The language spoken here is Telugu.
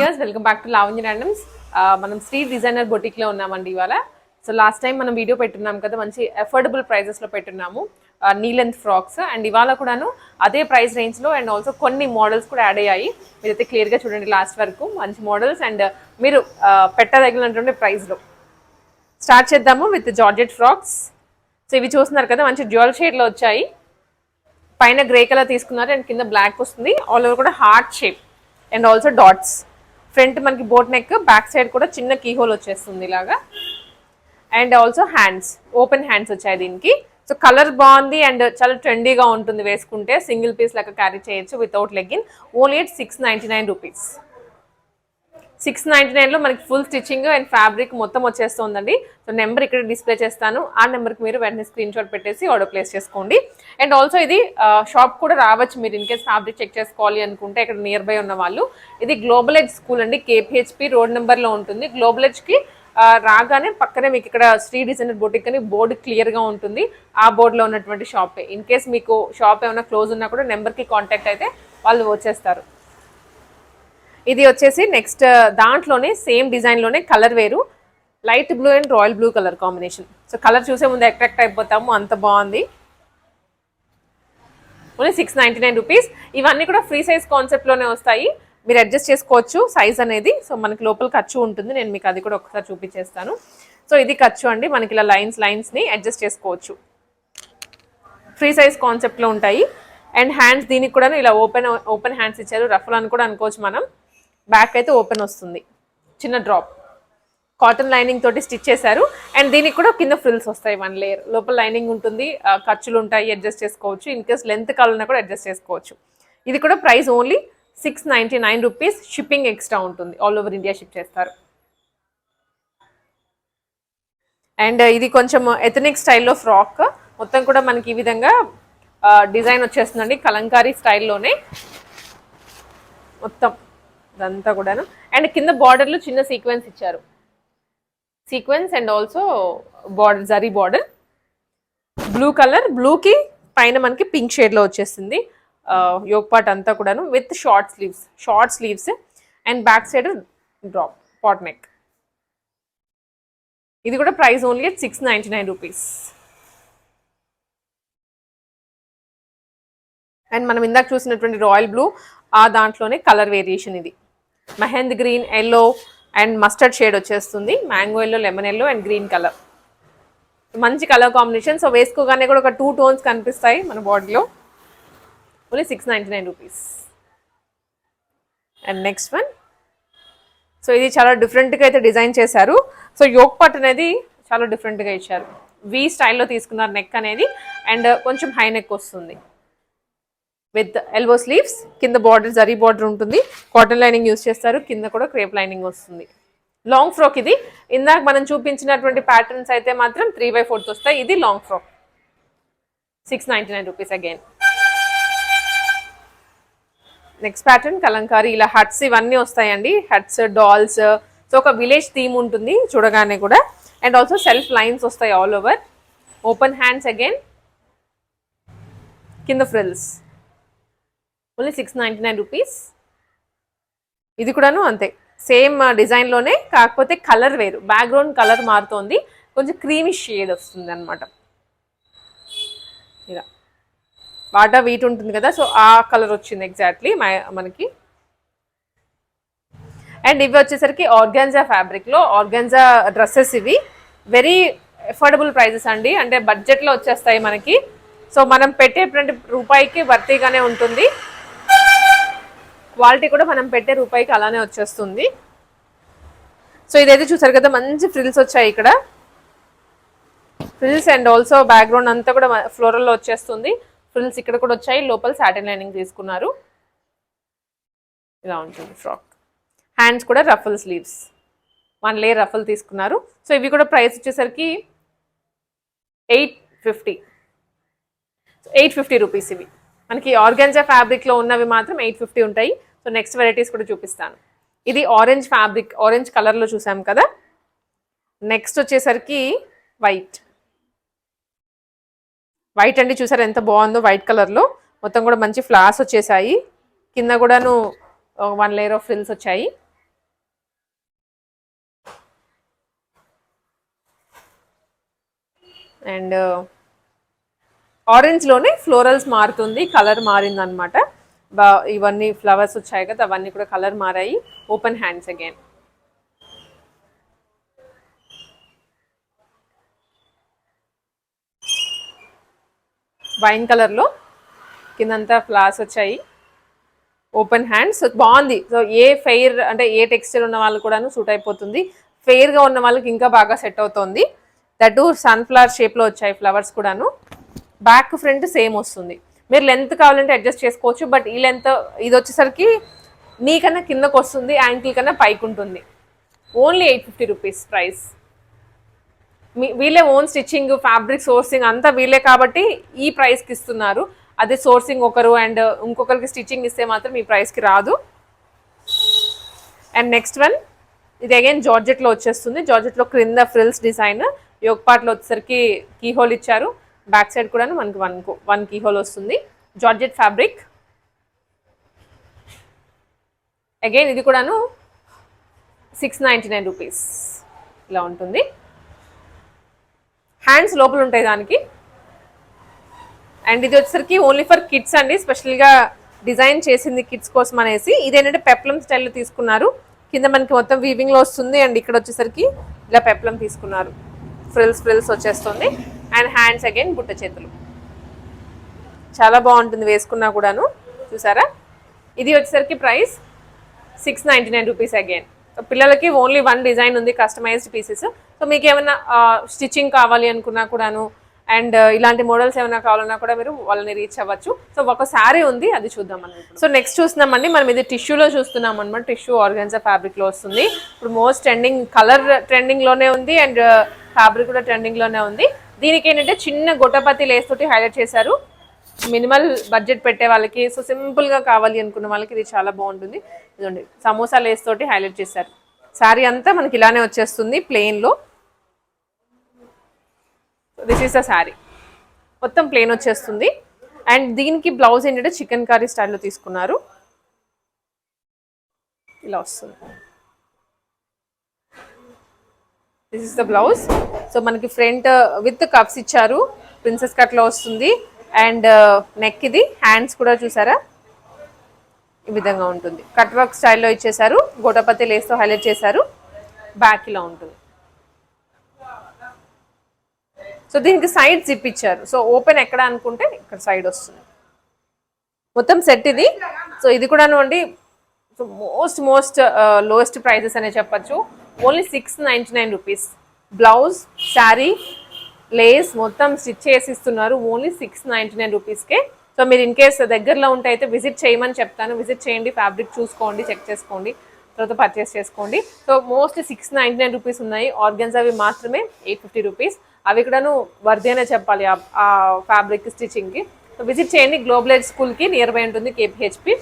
Years welcome back to Lavanya randoms మనం శ్రీ డిజైనర్ బొటిక్లో ఉన్నామండి ఇవాళ. సో లాస్ట్ టైం మనం వీడియో పెట్టున్నాం కదా మంచి అఫోర్డబుల్ ప్రైజెస్లో పెట్టున్నాము. నీ లెంత్ ఫ్రాక్స్ అండ్ ఇవాళ కూడాను అదే ప్రైస్ రేంజ్లో అండ్ ఆల్సో కొన్ని మోడల్స్ కూడా యాడ్ అయ్యాయి. మీరైతే క్లియర్గా చూడండి లాస్ట్ వరకు. మంచి మోడల్స్ అండ్ uh, మీరు uh, పెట్టదగినటువంటి ప్రైస్లో. స్టార్ట్ చేద్దాము విత్ జార్జెట్ ఫ్రాక్స్ సో ఇవి చూస్తున్నారు కదా మంచి జ్యువెల్ షేడ్లో వచ్చాయి. పైన గ్రే కలర్ తీసుకున్నారు అండ్ కింద బ్లాక్ వస్తుంది. ఆల్ ఓవర్ కూడా heart shape and also dots front మనకి బోట్ నెక్ బ్యాక్ సైడ్ కూడా చిన్న కీ హోల్ వచ్చేస్తుంది ఇలాగా. And also hands open hands వచ్చాయి దీనికి. సో కలర్ బాగుంది అండ్ చాలా ట్రెండీగా ఉంటుంది వేసుకుంటే. సింగిల్ పీస్ లాగా క్యారీ చేయొచ్చు without legging. Only at six ninety nine rupees six ninety నైన్లో మనకి ఫుల్ స్టిచ్చింగ్ అండ్ ఫ్యాబ్రిక్ మొత్తం వచ్చేస్తుందండి. సో నెంబర్ ఇక్కడ డిస్ప్లే చేస్తాను. ఆ నెంబర్కి మీరు వెంటనే స్క్రీన్ షాట్ పెట్టేసి ఆర్డర్ ప్లేస్ చేసుకోండి. అండ్ ఆల్సో ఇది షాప్ కూడా రావచ్చు మీరు ఇన్ కేస్ ఫ్యాబ్రిక్ చెక్ చేసుకోవాలి అనుకుంటే ఇక్కడ నియర్ బై ఉన్న వాళ్ళు. ఇది గ్లోబల్ ఎడ్జ్ స్కూల్ అండి కేపిహెచ్పి రోడ్ నెంబర్లో ఉంటుంది. గ్లోబల్ ఎడ్జ్కి రాగానే పక్కనే మీకు ఇక్కడ శ్రీ డిజైనర్ బోటిక్ అని బోర్డు క్లియర్గా ఉంటుంది. ఆ బోర్డులో ఉన్నటువంటి షాపే. ఇన్ కేస్ మీకు షాప్ ఏమైనా క్లోజ్ ఉన్నా కూడా నెంబర్కి కాంటాక్ట్ అయితే వాళ్ళు వచ్చేస్తారు. ఇది వచ్చేసి నెక్స్ట్ దాంట్లోనే సేమ్ డిజైన్లోనే కలర్ వేరు. Light blue and royal blue colour combination. So colour చూసే ముందు అట్రాక్ట్ అయిపోతాము అంత బాగుంది. Only six ninety nine rupees. ఇవన్నీ కూడా ఫ్రీ సైజ్ కాన్సెప్ట్లోనే వస్తాయి. మీరు అడ్జస్ట్ చేసుకోవచ్చు సైజ్ అనేది. సో మనకి లోపల ఖర్చు ఉంటుంది. నేను మీకు అది కూడా ఒకసారి చూపించేస్తాను. సో ఇది ఖర్చు అండి. మనకి ఇలా లైన్స్ లైన్స్ని అడ్జస్ట్ చేసుకోవచ్చు. ఫ్రీ సైజ్ కాన్సెప్ట్లో ఉంటాయి. అండ్ హ్యాండ్స్ దీనికి కూడా ఇలా ఓపెన్ ఓపెన్ హ్యాండ్స్ ఇచ్చారు. రఫల్ అని కూడా అనుకోవచ్చు మనం. బ్యాక్ అయితే ఓపెన్ వస్తుంది. చిన్న డ్రాప్. కాటన్ లైనింగ్ తోటి స్టిచ్ చేశారు. అండ్ దీనికి కూడా కింద ఫ్రిల్స్ వస్తాయి వన్ లేయర్. లోపల లైనింగ్ ఉంటుంది. ఖర్చులు ఉంటాయి. అడ్జస్ట్ చేసుకోవచ్చు. ఇన్ కేస్ లెంత్ కావాలన్నా కూడా అడ్జస్ట్ చేసుకోవచ్చు. ఇది కూడా price only six ninety nine rupees. Shipping extra ఉంటుంది. ఆల్ ఓవర్ ఇండియా షిప్ చేస్తారు. అండ్ ఇది కొంచెం ఎథనిక్ స్టైల్లో ఫ్రాక్. మొత్తం కూడా మనకి ఈ విధంగా డిజైన్ వచ్చేస్తుందండి. కలంకారీ స్టైల్లోనే. మొత్తం. ఇదంతా కూడాను. అండ్ కింద బార్డర్లో చిన్న సీక్వెన్స్ ఇచ్చారు. Sequence and also border zari border. Blue colour బ్లూకి పైన మనకి పింక్ షేడ్లో వచ్చేసింది. యోగ్ పార్ట్ అంతా కూడాను with short sleeves short sleeves and back side drop pot neck. ఇది కూడా price only at six ninety nine rupees. And మనం ఇందాక చూసినటువంటి రాయల్ బ్లూ ఆ దాంట్లోనే కలర్ వేరియేషన్ ఇది. Mehndi green yellow and mustard shade వచ్చేస్తుంది. Mango yellow lemon yellow and green colour మంచి కలర్ కాంబినేషన్ సో వేసుకోగానే కూడా ఒక టూ టోన్స్ కనిపిస్తాయి మన బాడీలో only six ninety nine rupees and next one so ఇది చాలా డిఫరెంట్గా అయితే డిజైన్ చేశారు. సో యోక్ పట్ అనేది చాలా డిఫరెంట్గా ఇచ్చారు. వి స్టైల్లో తీసుకున్నారు నెక్ అనేది. అండ్ కొంచెం హై నెక్ వస్తుంది. విత్ ఎల్బో స్లీవ్స్ కింద బార్డర్ జరీ బార్డర్ ఉంటుంది. కాటన్ లైనింగ్ యూస్ చేస్తారు కింద కూడా క్రేప్ లైనింగ్ వస్తుంది. లాంగ్ ఫ్రాక్ ఇది. ఇందాక మనం చూపించినటువంటి ప్యాటర్న్స్ అయితే మాత్రం త్రీ బై ఫోర్త్ వస్తాయి. ఇది long frock six ninety nine rupees again next pattern kalamkari ఇలా హట్స్ ఇవన్నీ వస్తాయండి. హట్స్ డాల్స్ సో ఒక విలేజ్ థీమ్ ఉంటుంది చూడగానే కూడా. అండ్ ఆల్సో సెల్ఫ్ లైన్స్ వస్తాయి all over open hands again కింద frills only six ninety nine rupees ఇది కూడాను అంతే. సేమ్ డిజైన్లోనే కాకపోతే కలర్ వేరు. బ్యాక్గ్రౌండ్ కలర్ మారుతోంది. కొంచెం క్రీమీ షేడ్ వస్తుంది అనమాట ఇలా. వాటా వీట్ ఉంటుంది కదా సో ఆ కలర్ వచ్చింది ఎగ్జాక్ట్లీ మనకి. అండ్ ఇవి వచ్చేసరికి ఆర్గాన్జా ఫ్యాబ్రిక్లో ఆర్గాన్జా డ్రెస్సెస్ ఇవి. వెరీ అఫోర్డబుల్ ప్రైజెస్ అండి. అంటే బడ్జెట్లో వచ్చేస్తాయి మనకి. సో మనం పెట్టేటువంటి రూపాయికి వర్తీగానే ఉంటుంది. క్వాలిటీ కూడా మనం పెట్టే రూపాయికి అలానే వచ్చేస్తుంది. సో ఇదైతే చూసారు కదా మంచి ఫ్రిల్స్ వచ్చాయి ఇక్కడ. ఫ్రిల్స్ అండ్ ఆల్సో బ్యాక్గ్రౌండ్ అంతా కూడా ఫ్లోరల్లో వచ్చేస్తుంది. ఫ్రిల్స్ ఇక్కడ కూడా వచ్చాయి లోపల సాటిన్ లైనింగ్ తీసుకున్నారు. ఇలా ఉంటుంది ఫ్రాక్ హ్యాండ్స్ కూడా ruffle sleeves one layer ruffle తీసుకున్నారు. సో ఇవి కూడా ప్రైస్ వచ్చేసరికి eight fifty eight fifty rupees ఇవి. మనకి ఆర్గెన్జా ఫ్యాబ్రిక్లో ఉన్నవి మాత్రం ఎయిట్ ఫిఫ్టీ ఉంటాయి. సో నెక్స్ట్ వెరైటీస్ కూడా చూపిస్తాను. ఇది ఆరెంజ్ ఫ్యాబ్రిక్ ఆరెంజ్ కలర్లో చూసాం కదా? నెక్స్ట్ వచ్చేసరికి వైట్ వైట్ అండి చూసారు ఎంత బాగుందో వైట్ కలర్లో మొత్తం కూడా మంచి ఫ్లాస్ వచ్చేసాయి. కింద కూడాను వన్ లేయర్ ఆఫ్ ఫ్రిల్స్ వచ్చాయి. అండ్ ఆరెంజ్లోనే ఫ్లోరల్స్ మారుతుంది కలర్ మారిందనమాట. బా ఇవన్నీ ఫ్లవర్స్ వచ్చాయి కదా అవన్నీ కూడా కలర్ మారాయి. ఓపెన్ హ్యాండ్స్ అగైన్ వైన్ కలర్లో కిందంతా ఫ్లవర్స్ వచ్చాయి. ఓపెన్ హ్యాండ్స్ సో బాగుంది. సో ఏ ఫెయిర్ అంటే ఏ టెక్స్చర్ ఉన్న వాళ్ళు కూడాను సూట్ అయిపోతుంది. ఫెయిర్గా ఉన్న వాళ్ళకి ఇంకా బాగా సెట్ అవుతుంది. దట్ సన్ఫ్లవర్ షేప్లో వచ్చాయి ఫ్లవర్స్ కూడాను. బ్యాక్ ఫ్రంట్ సేమ్ వస్తుంది. మీరు లెంత్ కావాలంటే అడ్జస్ట్ చేసుకోవచ్చు బట్ ఈ లెంత్ ఇది వచ్చేసరికి నీకన్నా కిందకు వస్తుంది యాంకిల్ కన్నా పైకి ఉంటుంది. Only eight fifty rupees price. మీ వీళ్ళే ఓన్ స్టిచ్చింగ్ ఫ్యాబ్రిక్ సోర్సింగ్ అంతా వీళ్ళే కాబట్టి ఈ ప్రైస్కి ఇస్తున్నారు. అదే సోర్సింగ్ ఒకరు అండ్ ఇంకొకరికి స్టిచ్చింగ్ ఇస్తే మాత్రం ఈ ప్రైస్కి రాదు. అండ్ నెక్స్ట్ వన్ ఇది అగైన్ జార్జెట్లో వచ్చేస్తుంది. జార్జెట్లో క్రింద ఫ్రిల్స్ డిజైన్ యోగ్ పార్ట్లో వచ్చేసరికి కీహోల్ ఇచ్చారు. బ్యాక్ సైడ్ కూడా మనకి వన్ వన్ కీ హోల్ వస్తుంది. Georgette fabric. అగైన్ ఇది కూడాను సిక్స్ నైంటీ నైన్ రూపీస్ ఇలా ఉంటుంది. హ్యాండ్స్ లోపల ఉంటాయి దానికి. అండ్ ఇది వచ్చేసరికి ఓన్లీ ఫర్ కిడ్స్ అండి. స్పెషల్గా డిజైన్ చేసింది కిడ్స్ కోసం అనేసి. ఇదేంటంటే పెప్లం స్టైల్లో తీసుకున్నారు. కింద మనకి మొత్తం వీవింగ్లో వస్తుంది. అండ్ ఇక్కడ వచ్చేసరికి ఇలా పెప్లం తీసుకున్నారు. ఫ్రిల్స్ ఫ్రిల్స్ వచ్చేస్తుంది. అండ్ హ్యాండ్స్ అగైన్ బుట్ట చేతులు. చాలా బాగుంటుంది వేసుకున్నా కూడాను. చూసారా? ఇది వచ్చేసరికి price six ninety nine rupees again పిల్లలకి ఓన్లీ వన్ డిజైన్ ఉంది కస్టమైజ్డ్ పీసెస్ సో మీకు ఏమైనా స్టిచ్చింగ్ కావాలి అనుకున్నా కూడాను అండ్ uh, ఇలాంటి మోడల్స్ ఏమైనా కావాలన్నా కూడా మీరు వాళ్ళని రీచ్ అవ్వచ్చు. సో ఒక శారీ ఉంది అది చూద్దామని సో నెక్స్ట్ చూస్తున్నామండి మనం ఇది టిష్యూలో చూస్తున్నాం అనమాట టిష్యూ ఆర్గాన్జా ఫ్యాబ్రిక్లో వస్తుంది. ఇప్పుడు మోస్ట్ ట్రెండింగ్ కలర్ ట్రెండింగ్లోనే ఉంది అండ్ ఫ్యాబ్రిక్ uh, కూడా ట్రెండింగ్లోనే ఉంది. దీనికి ఏంటంటే చిన్న గొట్టపతి లేస్తోటి హైలైట్ చేశారు. మినిమల్ బడ్జెట్ పెట్టే వాళ్ళకి సో సింపుల్గా కావాలి అనుకున్న వాళ్ళకి ఇది చాలా బాగుంటుంది. ఇదండి సమోసా లేస్ తోటి హైలైట్ చేశారు. శారీ అంతా మనకి ఇలానే వచ్చేస్తుంది ప్లెయిన్లో దిస్ ఈస్ ద శారీ మొత్తం ప్లెయిన్ వచ్చేస్తుంది. అండ్ దీనికి బ్లౌజ్ ఏంటంటే చికెన్ కర్రీ స్టైల్లో తీసుకున్నారు. ఇలా వస్తుంది. This is the blouse so మనకి ఫ్రంట్ విత్ కప్స్ ఇచ్చారు. ప్రిన్సెస్ కట్లో వస్తుంది. అండ్ నెక్ uh, ఇది. హ్యాండ్స్ కూడా చూసారా? ఈ విధంగా ఉంటుంది. కట్ వర్క్ స్టైల్లో ఇచ్చేసారు గోటపతి లేస్తో హైలైట్ చేశారు. బ్యాక్ ఇలా ఉంటుంది. సో దీనికి సైడ్ జిప్ ఇచ్చారు. సో ఓపెన్ ఎక్కడ అనుకుంటే ఇక్కడ సైడ్ వస్తుంది. మొత్తం సెట్ ఇది. సో ఇది కూడా అండి. So most most lowest prices అనే చెప్పచ్చు. Only six ninety nine rupees. Blouse sari lace మొత్తం స్టిచ్ చేసి ఇస్తున్నారు ఓన్లీ సిక్స్ నైంటీ నైన్ రూపీస్కే. సో మీరు ఇన్ కేస్ దగ్గరలో ఉంటే అయితే విజిట్ చేయమని చెప్తాను. విజిట్ చేయండి ఫ్యాబ్రిక్ చూసుకోండి చెక్ చేసుకోండి తర్వాత పర్చేస్ చేసుకోండి. So mostly six ninety nine rupees ఉన్నాయి. ఆర్గన్స్ అవి మాత్రమే ఎయిట్ ఫిఫ్టీ రూపీస్. అవి కూడాను వర్ది చెప్పాలి ఆ ఫ్యాబ్రిక్ స్టిచ్చింగ్కి సో విజిట్ చేయండి. గ్లోబలైజ్ స్కూల్కి నియర్ బై ఉంటుంది కేపీహెచ్పి.